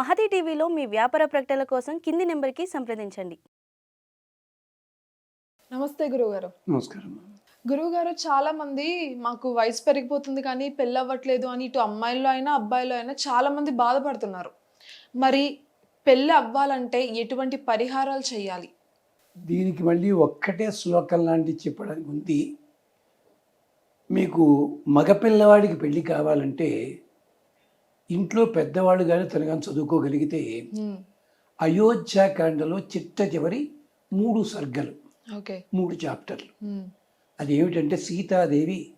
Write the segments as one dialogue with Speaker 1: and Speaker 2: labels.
Speaker 1: మహతి టీవీలో మీ వ్యాపార ప్రకటనల కోసం కింది నెంబర్కి సంప్రదించండి.
Speaker 2: నమస్తే గురువుగారు.
Speaker 3: నమస్కారం.
Speaker 2: గురువుగారు చాలా మంది మాకు వయసు పెరిగిపోతుంది కానీ పెళ్ళి అవ్వట్లేదు అని ఇటు అమ్మాయిల్లో అయినా అబ్బాయిలో అయినా చాలా మంది బాధపడుతున్నారు. మరి పెళ్ళి అవ్వాలంటే ఎటువంటి పరిహారాలు చేయాలి?
Speaker 3: దీనికి మళ్ళీ ఒక్కటే శ్లోకం లాంటి చెప్పడానికి ఉంది. మీకు మగపిల్లవాడికి పెళ్ళి కావాలంటే ఇంట్లో పెద్దవాళ్ళు కానీ తను కానీ చదువుకోగలిగితే అయోధ్యాకాండలో చిట్ట చివరి మూడు సర్గలు
Speaker 2: ఓకే.
Speaker 3: మూడు చాప్టర్లు. అది ఏమిటంటే సీతాదేవి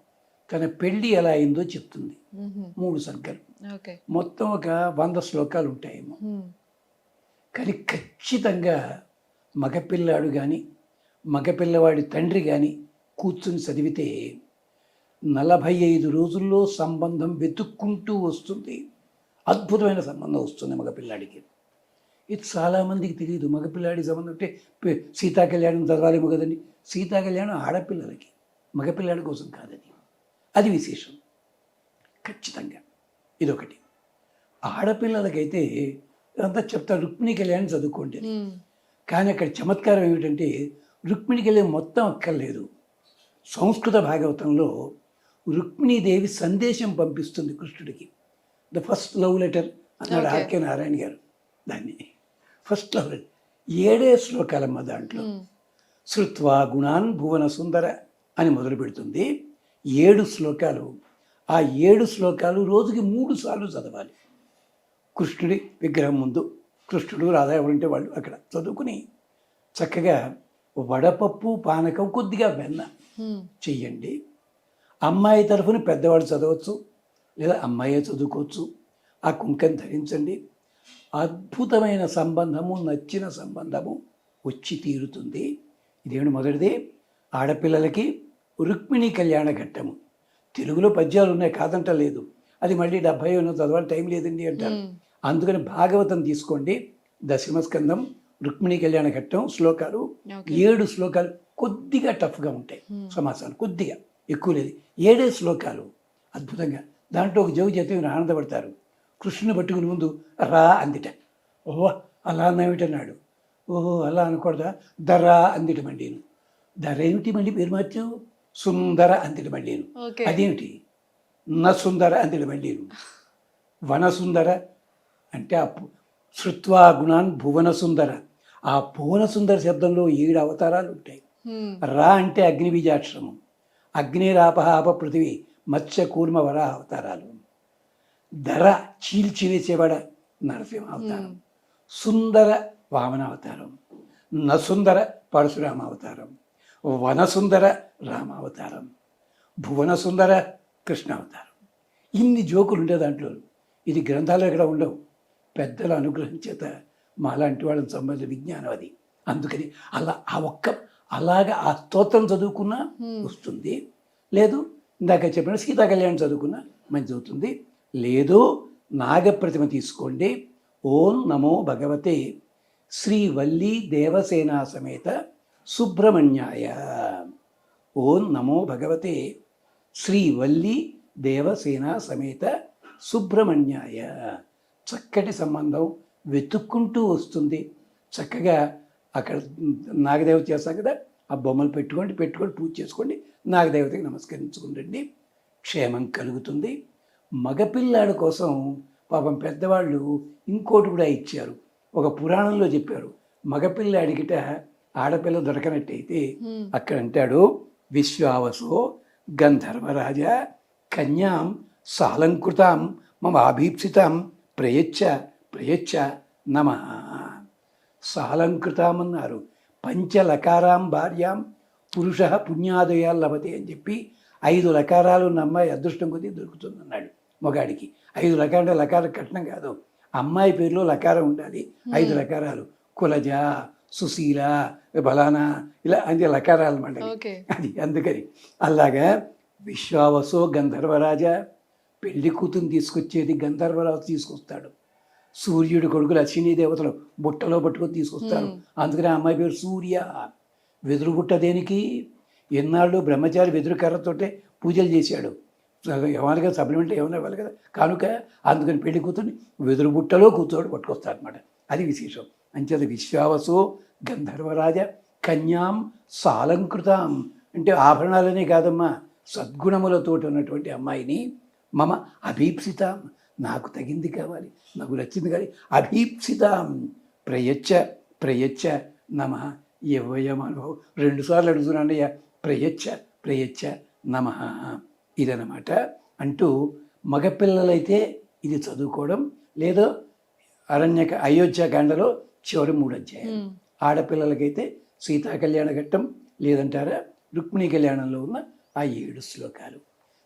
Speaker 3: తన పెళ్ళి ఎలా అయిందో చెప్తుంది. మూడు సర్గలు.
Speaker 2: ఓకే.
Speaker 3: మొత్తం ఒక వంద శ్లోకాలు ఉంటాయేమో. కానీ ఖచ్చితంగా మగపిల్లాడు కానీ మగపిల్లవాడి తండ్రి కానీ కూర్చుని చదివితే నలభై ఐదు రోజుల్లో సంబంధం వెతుక్కుంటూ వస్తుంది. అద్భుతమైన సంబంధం వస్తుంది మగపిల్లాడికి. ఇది చాలామందికి తెలియదు. మగపిల్లాడి సంబంధం అంటే సీతా కళ్యాణం చదవాలేమో కదండి. సీతా కళ్యాణం ఆడపిల్లలకి మగపిల్లాడి కోసం కాదది. అది విశేషం. ఖచ్చితంగా. ఇదొకటి. ఆడపిల్లలకైతే అంతా చెప్తారు రుక్మిణి కళ్యాణం చదువుకోండి కానీ అక్కడ చమత్కారం ఏమిటంటే రుక్మిణికి వెళ్ళే మొత్తం అక్కర్లేదు. సంస్కృత భాగవతంలో రుక్మిణీదేవి సందేశం పంపిస్తుంది కృష్ణుడికి. ద ఫస్ట్ లవ్ లెటర్ అన్నాడు. ఆర్కే నారాయణ గారు దాన్ని. First love letter. ఏడే శ్లోకాలమ్మ దాంట్లో. శృత్వా గుణాన్ భువన సుందర అని మొదలు పెడుతుంది. ఏడు శ్లోకాలు. ఆ ఏడు శ్లోకాలు రోజుకి మూడు సార్లు చదవాలి. కృష్ణుడి విగ్రహం ముందు. కృష్ణుడు రాధా ఎవరుంటే వాళ్ళు అక్కడ చదువుకుని చక్కగా వడపప్పు పానకం కొద్దిగా వెన్న చెయ్యండి. అమ్మాయి తరఫున పెద్దవాడు చదవచ్చు. లేదా అమ్మాయే చదువుకోవచ్చు. ఆ కుంకం ధరించండి. అద్భుతమైన సంబంధము నచ్చిన సంబంధము వచ్చి తీరుతుంది. ఇదేమిటి మొదటిది? ఆడపిల్లలకి రుక్మిణి కళ్యాణ ఘట్టము. తెలుగులో పద్యాలు ఉన్నాయి కాదంట లేదు. అది మళ్ళీ డెబ్భై ఉన్న చదవాలి టైం లేదండి అంటారు. అందుకని భాగవతం తీసుకోండి. దశమస్కందం రుక్మిణి కళ్యాణ ఘట్టం శ్లోకాలు. ఏడు శ్లోకాలు కొద్దిగా టఫ్గా ఉంటాయి. సమాసాలు కొద్దిగా ఎక్కువ లేదు. ఏడే శ్లోకాలు. అద్భుతంగా. దాంట్లో ఒక జోగు మీరు ఆనందపడతారు. కృష్ణుని పట్టుకుని ముందు రా అందిట. ఓహో అలా అన్నామిటన్నాడు ఓహో అలా అనకూడదా? దరా అందిట మండీను ధర ఏమిటి మళ్ళీ పేరు మార్చావు? సుందర అందిట మండీను అదేమిటి? న సుందర అందిట మండీను వనసుందర అంటే ఆ శృత్వా గుణాన్ భువన సుందర. ఆ భువన సుందర శబ్దంలో ఏడు అవతారాలు ఉంటాయి. రా అంటే అగ్ని బీజాక్షరము అగ్నిరాపహ ఆప పృథివీ. మత్స్య కూర్మ వర అవతారాలు. ధర చీల్చివేసేవాడ నరసింహ అవతారం. సుందర వామన అవతారం. నసుందర పరశురామ అవతారం. వనసుందర రామ అవతారం. భువన సుందర కృష్ణ అవతారం. ఇన్ని జోకులు ఉండే దాంట్లో ఇది గ్రంథాలు ఎక్కడ ఉండవు. పెద్దల అనుగ్రహం చేత మాలాంటి వాళ్ళని సంబంధించిన విజ్ఞానం అది. అందుకని అలా ఆ ఒక్క అలాగా ఆ స్తోత్రం చదువుకున్నా. వస్తుంది. లేదు ఇందాక చెప్పిన సీతా కళ్యాణం చదువుకున్నా మంచి అవుతుంది లేదు నాగప్రతిమ తీసుకోండి. ఓం నమో భగవతే. శ్రీ వల్లి దేవసేనా సమేత సుబ్రహ్మణ్యాయ. ఓం నమో భగవతే. శ్రీ వల్లి దేవసేనా సమేత సుబ్రహ్మణ్యాయ. చక్కటి సంబంధం వెతుక్కుంటూ వస్తుంది. చక్కగా అక్కడ నాగదేవత చేస్తాం కదా? ఆ బొమ్మలు పెట్టుకోండి పెట్టుకొని పూజ చేసుకోండి. నాగదేవతకి నమస్కరించుకుంటండి క్షేమం కలుగుతుంది. మగపిల్లాడి కోసం పాపం పెద్దవాళ్ళు ఇంకోటి కూడా ఇచ్చారు. ఒక పురాణంలో చెప్పారు మగపిల్లాడికిట ఆడపిల్ల దొరకనట్టయితే అక్కడ అంటాడు విశ్వావసో గంధర్వరాజ కన్యాం సాలంకృతాం మమ ఆభీప్సితాం ప్రయచ్చ ప్రయచ్చ నమ. సాలంకృతామన్నారు. పంచలకారాం భార్యాం పురుష పుణ్యాదయాలు లభతే అని చెప్పి ఐదు లకారాలు ఉన్న అమ్మాయి అదృష్టం కొద్దీ దొరుకుతుందన్నాడు మగాడికి. ఐదు లకారాలు లకార కట్నం కాదు. అమ్మాయి పేరులో లకారం ఉండాలి. ఐదు లకారాలు. కులజ సుశీల బలానా ఇలా అంటే లకారాలు
Speaker 2: ఓకే.
Speaker 3: అది అందుకని. అలాగా విశ్వావసో గంధర్వరాజ పెళ్ళి కూతురు తీసుకొచ్చేది గంధర్వరాజు తీసుకొస్తాడు. సూర్యుడి కొడుకులు అశ్విని దేవతలు బుట్టలో పట్టుకొని తీసుకొస్తారు. అందుకని ఆ అమ్మాయి పేరు సూర్య. వెదురు బుట్ట దేనికి? ఎన్నాళ్ళు బ్రహ్మచారి వెదురు కర్రతోటే పూజలు చేశాడు. ఏమన్నా సప్లిమెంట్ ఏమైనా ఇవ్వాలి కదా? కానుక అందుకని పెళ్ళి కూతుర్ని వెదురు బుట్టలో కూర్చోడు పట్టుకొస్తారు అనమాట అది విశేషం. అంచేత విశ్వావసో గంధర్వరాజ కన్యాం సాలంకృతాం. అంటే ఆభరణాలనే కాదమ్మా సద్గుణములతో ఉన్నటువంటి అమ్మాయిని మమ అభీప్సితాం. నాకు తగింది కావాలి నాకు నచ్చింది కానీ అభీప్సితాం. ప్రయచ్చ ప్రయచ్చ నమ యవ్వయమనుభవం. రెండుసార్లు అడుగుతున్నానయ్యా ప్రయచ్చ ప్రయచ్చ నమ ఇదనమాట అంటూ మగపిల్లలైతే ఇది చదువుకోవడం లేదో. అరణ్యక అయోధ్యకాండలో చివరి మూడు అధ్యాయాలు.
Speaker 2: ఉమ్.
Speaker 3: ఆడపిల్లలకైతే సీతా కళ్యాణ ఘట్టం లేదంటారా? రుక్మిణి కళ్యాణంలో ఉన్న ఆ ఏడు శ్లోకాలు.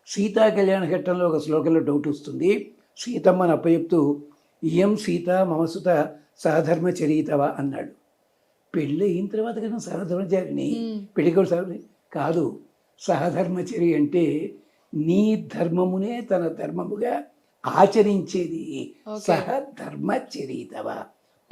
Speaker 3: సీతా కళ్యాణ ఘట్టంలో ఒక శ్లోకంలో డౌట్ వస్తుంది. సీతమ్మని అప్పచెప్తూ ఇయం సీత మమసుత సహధర్మచరీతవా అన్నాడు. పెళ్ళి అయిన తర్వాత కదా సహధర్మచారిని. పెళ్ళి కూడా సహ కాదు సహధర్మచరి అంటే నీ ధర్మమునే తన ధర్మముగా ఆచరించేది. సహధర్మచరితవ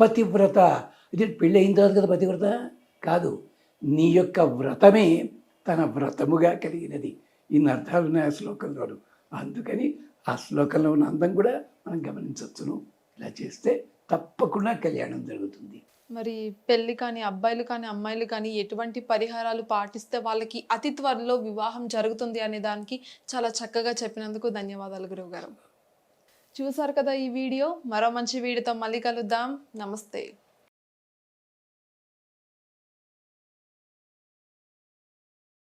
Speaker 3: పతివ్రత. ఇది పెళ్ళి అయిన తర్వాత కదా పతివ్రత? కాదు నీ యొక్క వ్రతమే తన వ్రతముగా కలిగినది. ఇన్ని అర్థాలు ఉన్నాయి ఆ శ్లోకంలోను. అందుకని ఆ శ్లోకంలో ఉన్న అందం కూడా మనం గమనించవచ్చును. ఇలా చేస్తే తప్పకుండా కళ్యాణం జరుగుతుంది.
Speaker 2: మరి పెళ్ళి కానీ అబ్బాయిలు కానీ అమ్మాయిలు కానీ ఎటువంటి పరిహారాలు పాటిస్తే వాళ్ళకి అతి త్వరలో వివాహం జరుగుతుంది అనే దానికి చాలా చక్కగా చెప్పినందుకు ధన్యవాదాలు గురువు గారు. చూసారు కదా ఈ వీడియో? మరో మంచి వీడియోతో మళ్ళీ కలుద్దాం. నమస్తే.